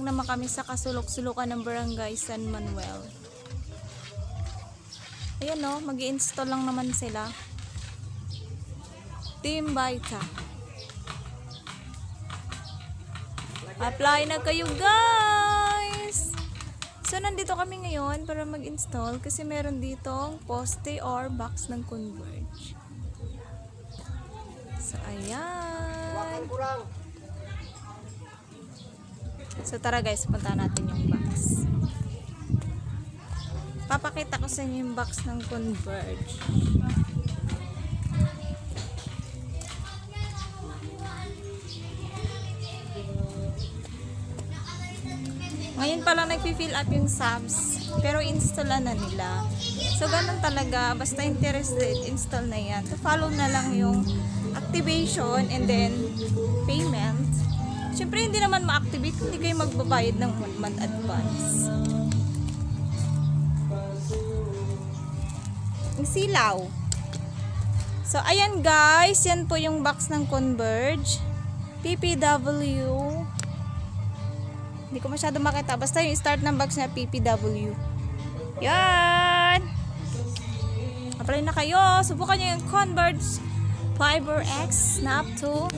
lang naman kami sa kasulok-sulukan ng barangay San Manuel. Ayan no, mag install lang naman sila. Team Baita. Apply na kayo guys! So, nandito kami ngayon para mag-install kasi meron ditong poste or box ng Converge. So, ayan. So, tara guys, punta natin yung box. Papakita ko sa inyo yung box ng Converge. Ngayon pa lang nagpi-fill up yung subs. Pero install na nila. So, ganun talaga. Basta interested, install na yan. To follow na lang yung activation and then payment. Siyempre, hindi naman ma-activate hindi kayo magbabayad ng one month advance. Yung silaw. So, ayan guys. Yan po yung box ng Converge. PPW. Hindi ko masyado makita. Basta yung start ng box niya, PPW. Yan! Apply na kayo. Subukan nyo yung Converge Fiber X na up to